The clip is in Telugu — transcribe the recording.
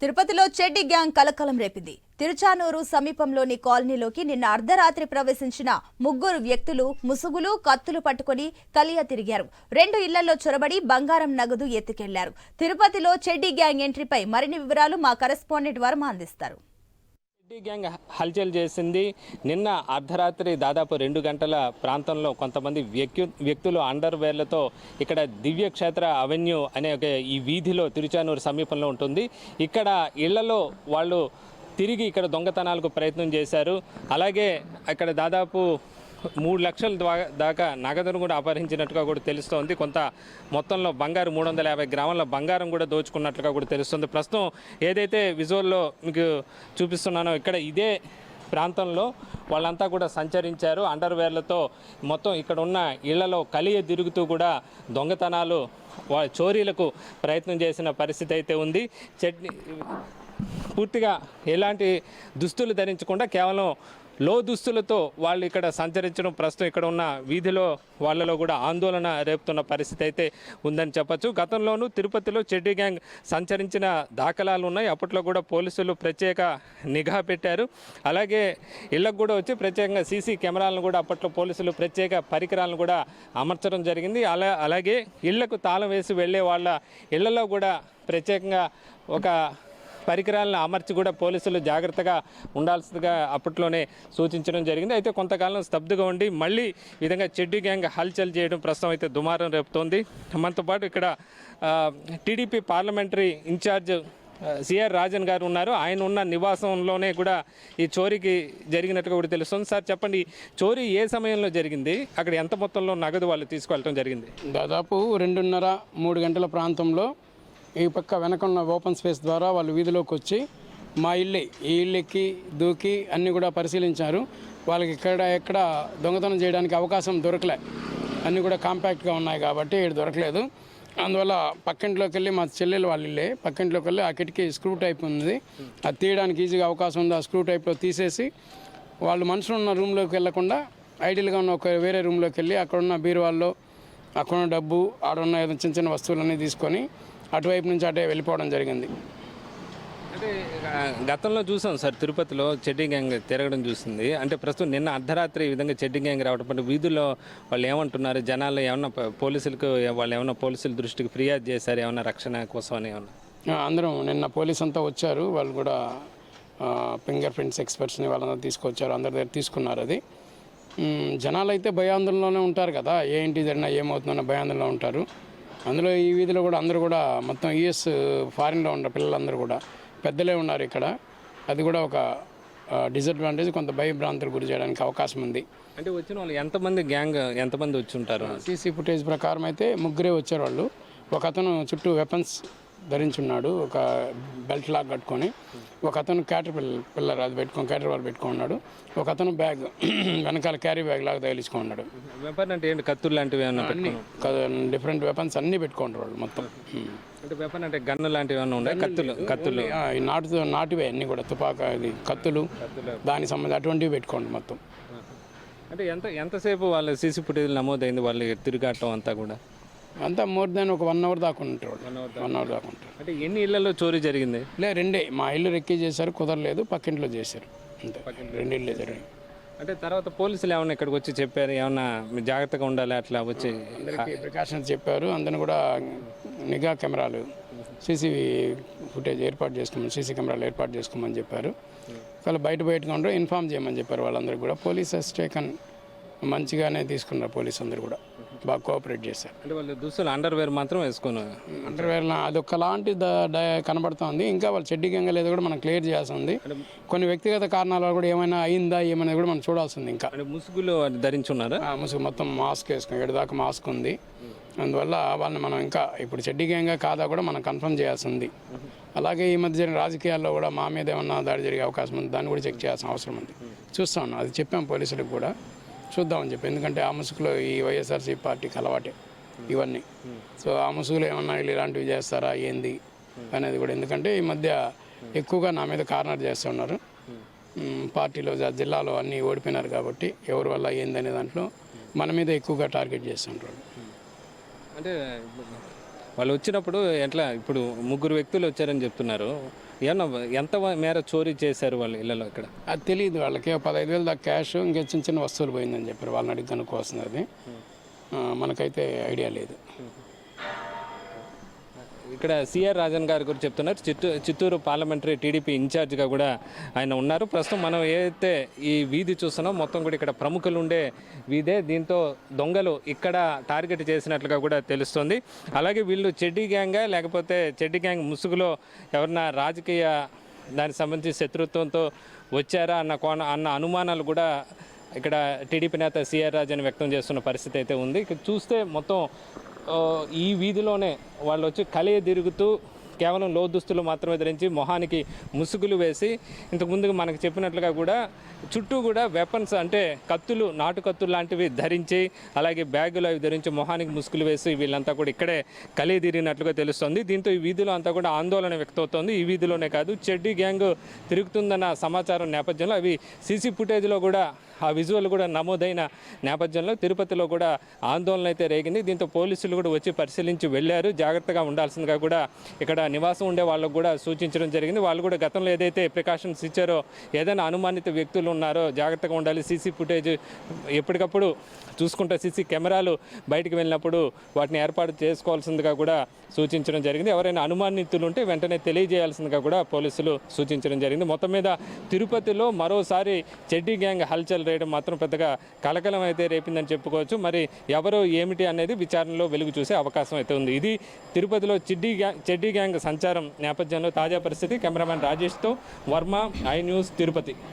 తిరుపతిలో చెడ్డి గ్యాంగ్ కలకలం రేపింది. తిరుచానూరు సమీపంలోని కాలనీలోకి నిన్న అర్ధరాత్రి ప్రవేశించిన ముగ్గురు వ్యక్తులు ముసుగులు కత్తులు పట్టుకుని కలియ తిరిగారు. రెండు ఇళ్ళలో చొరబడి బంగారం నగదు ఎత్తుకెళ్ళారు. తిరుపతిలో చెడ్డి గ్యాంగ్ ఎంట్రీపై మరిన్ని వివరాలు మా కరెస్పాండెంట్ వర్మ అందిస్తారు. రెడ్డి గ్యాంగ్ హల్చల్ చేసింది. నిన్న అర్ధరాత్రి దాదాపు రెండు గంటల ప్రాంతంలో కొంతమంది వ్యక్తి వ్యక్తులు అండర్ వేర్లతో ఇక్కడ దివ్యక్షేత్ర అవెన్యూ అనే ఒక ఈ వీధిలో తిరుచానూరు సమీపంలో ఉంటుంది. ఇక్కడ ఇళ్ళలో వాళ్ళు తిరిగి ఇక్కడ దొంగతనాలకు ప్రయత్నం చేశారు. అలాగే అక్కడ దాదాపు మూడు లక్షల దాకా నగదును కూడా అపహరించినట్టుగా కూడా తెలుస్తోంది. కొంత మొత్తంలో బంగారు మూడు వందల యాభై గ్రాముల బంగారం కూడా దోచుకున్నట్లుగా కూడా తెలుస్తుంది. ప్రస్తుతం ఏదైతే విజువల్లో మీకు చూపిస్తున్నానో ఇక్కడ ఇదే ప్రాంతంలో వాళ్ళంతా కూడా సంచరించారు. అండర్వేర్లతో మొత్తం ఇక్కడ ఉన్న ఇళ్ళలో కలియ తిరుగుతూ కూడా దొంగతనాలు వా- చోరీలకు ప్రయత్నం చేసిన పరిస్థితి అయితే ఉంది. చట్నీ పూర్తిగా ఎలాంటి దుస్తులు ధరించకుండా కేవలం లో దుస్తులతో వాళ్ళు ఇక్కడ సంచరించడం ప్రస్తుతం ఇక్కడ ఉన్న వీధిలో వాళ్ళలో కూడా ఆందోళన రేపుతున్న పరిస్థితి అయితే ఉందని చెప్పొచ్చు. గతంలోనూ తిరుపతిలో చెడ్డీ గ్యాంగ్ సంచరించిన దాఖలాలు ఉన్నాయి. అప్పట్లో కూడా పోలీసులు ప్రత్యేక నిఘా పెట్టారు. అలాగే ఇళ్ళకు కూడా వచ్చి ప్రత్యేకంగా సీసీ కెమెరాలను కూడా అప్పట్లో పోలీసులు ప్రత్యేక పరికరాలను కూడా అమర్చడం జరిగింది. అలా అలాగే ఇళ్ళకు తాళం వేసి వెళ్ళే వాళ్ళ ఇళ్ళలో కూడా ప్రత్యేకంగా ఒక పరికరాలను అమర్చి కూడా పోలీసులు జాగ్రత్తగా ఉండాల్సిందిగా అప్పట్లోనే సూచించడం జరిగింది. అయితే కొంతకాలం స్తబ్దుగా ఉండి మళ్ళీ విధంగా చెడ్డు గ్యాంగ్ హల్చల్ చేయడం ప్రస్తుతం అయితే దుమారం రేపుతోంది. మనతో పాటు ఇక్కడ TDP parliamentary in-charge C R Rajan garu ఉన్నారు. ఆయన ఉన్న నివాసంలోనే కూడా ఈ చోరీకి జరిగినట్టుగా కూడా తెలుస్తుంది. సార్ చెప్పండి చోరీ ఏ సమయంలో జరిగింది? అక్కడ ఎంత మొత్తంలో నగదు వాళ్ళు తీసుకెళ్ళడం జరిగింది? దాదాపు రెండున్నర మూడు గంటల ప్రాంతంలో ఈ పక్క వెనక ఉన్న ఓపెన్ స్పేస్ ద్వారా వాళ్ళు వీధిలోకి వచ్చి మా ఇల్లే ఈ ఇల్లెక్కి దూకి అన్నీ కూడా పరిశీలించారు. వాళ్ళకి ఇక్కడ ఎక్కడ దొంగతనం చేయడానికి అవకాశం దొరకలే. అన్నీ కూడా కాంపాక్ట్గా ఉన్నాయి కాబట్టి ఇక్కడ దొరకలేదు. అందువల్ల పక్కింట్లోకి వెళ్ళి మా చెల్లెలు వాళ్ళ ఇల్లే. పక్కింట్లోకి వెళ్ళి ఆ కిటికీ స్క్రూ టైప్ ఉంది. అది తీయడానికి ఈజీగా అవకాశం ఉంది. ఆ స్క్రూ టైప్లో తీసేసి వాళ్ళు మనుషులు ఉన్న రూమ్లోకి వెళ్ళకుండా ఐడియల్గా ఉన్న ఒక వేరే రూమ్లోకి వెళ్ళి అక్కడ ఉన్న బీరువాల్లో అక్కడ ఉన్న డబ్బు ఆడున్న ఏదో చిన్న చిన్న వస్తువులన్నీ తీసుకొని అటువైపు నుంచి అటే వెళ్ళిపోవడం జరిగింది. అంటే గతంలో చూసాం సార్ తిరుపతిలో చెడ్డీ గ్యాంగ్ తిరగడం చూసింది. అంటే ప్రస్తుతం నిన్న అర్ధరాత్రి ఈ విధంగా చెడ్డీ గ్యాంగ్ రావడం అంటే వీధుల్లో వాళ్ళు ఏమంటున్నారు? జనాలు ఏమన్నా పోలీసులకు వాళ్ళు ఏమన్నా పోలీసుల దృష్టికి ఫిర్యాదు చేశారు? ఏమన్నా రక్షణ కోసం అని ఏమన్నా? అందరం నిన్న పోలీస్ అంతా వచ్చారు. వాళ్ళు కూడా ఫింగర్ ప్రింట్స్ ఎక్స్పర్ట్స్ని వాళ్ళందరూ తీసుకొచ్చారు. అందరి దగ్గర తీసుకున్నారు అది. జనాలు అయితే భయాందోళనలోనే ఉంటారు కదా. ఏంటి జరిగినా ఏమవుతుందన్న భయాందోళనలో ఉంటారు. అందులో ఈ వీధిలో కూడా అందరూ కూడా మొత్తం యూఎస్ ఫారిన్లో ఉన్న పిల్లలందరూ కూడా పెద్దలే ఉన్నారు ఇక్కడ. అది కూడా ఒక డిసడ్వాంటేజ్ కొంత భయభ్రాంతులు గురి చేయడానికి అవకాశం ఉంది. అంటే వచ్చిన వాళ్ళు ఎంతమంది గ్యాంగ్ ఎంతమంది వచ్చి ఉంటారు? సీసీ ఫుటేజ్ ప్రకారం అయితే ముగ్గురే వచ్చారు వాళ్ళు ఒక అతను చుట్టూ వెపన్స్ ధరించున్నాడు ఒక బెల్ట్ లాగా కట్టుకొని. ఒక అతను క్యాటర్ పిల్ల పిల్లర్ అది పెట్టుకొని క్యాటర్ వాళ్ళు పెట్టుకొని ఉన్నాడు ఒక అతను బ్యాగ్ వెనకాల క్యారీ బ్యాగ్ లాగా తగిలించుకొని ఉన్నాడు వెపన్ అంటే ఏంటి? కత్తులు లాంటివి ఏమన్నా అన్ని డిఫరెంట్ వెపన్స్ అన్నీ పెట్టుకుంటారు వాళ్ళు మొత్తం. అంటే వెపన్ అంటే గన్ను లాంటివి ఏమన్నా ఉన్నాయి? కత్తులు కత్తులు. నాటుతో నాటివే అన్నీ కూడా తుపాకా ఇది కత్తులు దానికి సంబంధించి అటువంటివి పెట్టుకోండి మొత్తం. అంటే ఎంత ఎంతసేపు వాళ్ళ సీసీ ఫుటేజ్ నమోదైంది వాళ్ళు తిరిగాటం అంతా కూడా? అంతా మోర్ దాన్ ఒక వన్ అవర్ దాకా ఉంటారు వన్ అవర్ దాకా. ఉంటారు అంటే ఎన్ని ఇళ్ళలో చోరీ జరిగింది? లే రెండే. మా ఇల్లు రెక్కి చేశారు కుదరలేదు పక్కింట్లో చేశారు. అంతే. రెండు ఇల్లు జరిగాయి. అంటే తర్వాత పోలీసులు ఏమన్నా ఇక్కడికి వచ్చి చెప్పారు? ఏమన్నా జాగ్రత్తగా ఉండాలి అట్లా వచ్చి? ప్రికాషన్స్ చెప్పారు. అందరిని కూడా నిఘా కెమెరాలు సీసీ ఫుటేజ్ ఏర్పాటు చేసుకోమని సీసీ కెమెరాలు ఏర్పాటు చేసుకోమని చెప్పారు. వాళ్ళు బయట బయటగా ఉండరు ఇన్ఫామ్ చేయమని చెప్పారు వాళ్ళందరికీ కూడా. పోలీస్ టేకన్ మంచిగానే తీసుకున్నారు పోలీస్ అందరు కూడా. బాగా కోఆపరేట్ చేశారు. అంటే వాళ్ళు దుస్తులు అండర్ వేర్ మాత్రం వేసుకున్నారు అండర్వేర్ అది ఒకలాంటి ద- డ- కనబడుతోంది. ఇంకా వాళ్ళు చెడ్డి గంగ లేదు కూడా మనం క్లియర్ చేయాల్సి ఉంది. కొన్ని వ్యక్తిగత కారణాల కూడా ఏమైనా అయిందా ఏమైనా కూడా మనం చూడాల్సి ఉంది ఇంకా ముసుగులు ధరించున్నారా? ఆ, ముసుగు మొత్తం మాస్క్ వేసుకుని ఏడు దాకా మాస్క్ ఉంది. అందువల్ల వాళ్ళని మనం ఇంకా ఇప్పుడు చెడ్డి గ్యాంగా కాదా కూడా మనం కన్ఫర్మ్ చేయాల్సి ఉంది. అలాగే ఈ మధ్య జరిగిన రాజకీయాల్లో కూడా మా మీద ఏమన్నా దాడి జరిగే అవకాశం ఉంది. దాన్ని కూడా చెక్ చేయాల్సిన అవసరం ఉంది. చూస్తా ఉన్నాం. అది చెప్పాం పోలీసులకు కూడా. చూద్దామని చెప్పి. ఎందుకంటే ఆ ముసుగులో ఈ వైఎస్ఆర్సీ పార్టీకి అలవాటే ఇవన్నీ. సో ఆ ముసుగులో ఏమన్నా వీళ్ళు ఇలాంటివి చేస్తారా ఏంది అనేది కూడా. ఎందుకంటే ఈ మధ్య ఎక్కువగా నా మీద కార్నర్ చేస్తున్నారు ఉన్నారు. పార్టీలో జిల్లాలో అన్నీ ఓడిపోయినారు కాబట్టి ఎవరి వల్ల ఏందనే దాంట్లో మన మీద ఎక్కువగా టార్గెట్ చేస్తుంటారు. అంటే వాళ్ళు వచ్చినప్పుడు ఎట్లా ఇప్పుడు ముగ్గురు వ్యక్తులు వచ్చారని చెప్తున్నారు. ఏమన్నా ఎంత మేర చోరీ చేశారు వాళ్ళు ఇళ్ళలో ఇక్కడ? అది తెలియదు వాళ్ళకి. పదహైదు వేలు దాకా క్యాష్ ఇంకా చిన్న చిన్న వస్తువులు పోయిందని చెప్పారు. వాళ్ళని అడిగి కనుక్కోవాల్సింది అది మనకైతే ఐడియా లేదు. ఇక్కడ సిఆర్ రాజన్ గారి గురించి చెప్తున్నారు. చిత్తూరు చిత్తూరు పార్లమెంటరీ టీడీపీ ఇన్ఛార్జ్గా కూడా ఆయన ఉన్నారు. ప్రస్తుతం మనం ఏదైతే ఈ వీధి చూస్తున్నాం మొత్తం కూడా ఇక్కడ ప్రముఖులు ఉండే వీధే. దీంతో దొంగలు ఇక్కడ టార్గెట్ చేసినట్లుగా కూడా తెలుస్తుంది. అలాగే వీళ్ళు చెడ్డీ గ్యాంగా లేకపోతే చెడ్డీ గ్యాంగ్ ముసుగులో ఎవరన్నా రాజకీయ దానికి సంబంధించి శత్రుత్వంతో వచ్చారా అన్న కోణ అన్న అనుమానాలు కూడా ఇక్కడ టీడీపీ నేత సిఆర్ రాజన్ వ్యక్తం చేస్తున్న పరిస్థితి అయితే ఉంది. ఇక్కడ చూస్తే మొత్తం ఈ వీధిలోనే వాళ్ళు వచ్చి కలియ తిరుగుతూ కేవలం లో దుస్తులు మాత్రమే ధరించి మొహానికి ముసుగులు వేసి ఇంతకుముందు మనకు చెప్పినట్లుగా కూడా చుట్టూ కూడా వెపన్స్ అంటే కత్తులు నాటు కత్తులు లాంటివి ధరించి అలాగే బ్యాగులు అవి ధరించి మొహానికి ముసుగులు వేసి వీళ్ళంతా కూడా ఇక్కడే కలియ తిరిగినట్లుగా తెలుస్తుంది. దీంతో ఈ వీధిలో అంతా కూడా ఆందోళన వ్యక్తమవుతోంది. ఈ వీధిలోనే కాదు చెడ్డీ గ్యాంగ్ తిరుగుతుందన్న సమాచారం నేపథ్యంలో అవి సీసీ ఫుటేజ్లో కూడా ఆ విజువల్ కూడా నమోదైన నేపథ్యంలో తిరుపతిలో కూడా ఆందోళన అయితే రేగింది. దీంతో పోలీసులు కూడా వచ్చి పరిశీలించి వెళ్ళారు. జాగ్రత్తగా ఉండాల్సిందిగా కూడా ఇక్కడ నివాసం ఉండే వాళ్ళకు కూడా సూచించడం జరిగింది. వాళ్ళు కూడా గతంలో ఏదైతే ప్రికాషన్స్ ఇచ్చారో ఏదైనా అనుమానిత వ్యక్తులు ఉన్నారో జాగ్రత్తగా ఉండాలి. సీసీ ఫుటేజ్ ఎప్పటికప్పుడు చూసుకుంటే సీసీ కెమెరాలు బయటికి వెళ్ళినప్పుడు వాటిని ఏర్పాటు చేసుకోవాల్సిందిగా కూడా సూచించడం జరిగింది. ఎవరైనా అనుమానితులు ఉంటే వెంటనే తెలియజేయాల్సిందిగా కూడా పోలీసులు సూచించడం జరిగింది. మొత్తం మీద తిరుపతిలో మరోసారి చెడ్డీ గ్యాంగ్ హల్చల్ రేయడం మాత్రం పెద్దగా కలకలం అయితే రేపిందని చెప్పుకోవచ్చు. మరి ఎవరు ఏమిటి అనేది విచారణలో వెలుగు చూసే అవకాశం అయితే ఉంది. ఇది తిరుపతిలో చిడ్డీ గ్యాంగ్ చెడ్డీ గ్యాంగ్ సంచారం నేపథ్యంలో తాజా పరిస్థితి. కెమెరామెన్ రాజేష్తో వర్మ ఐ న్యూస్ తిరుపతి.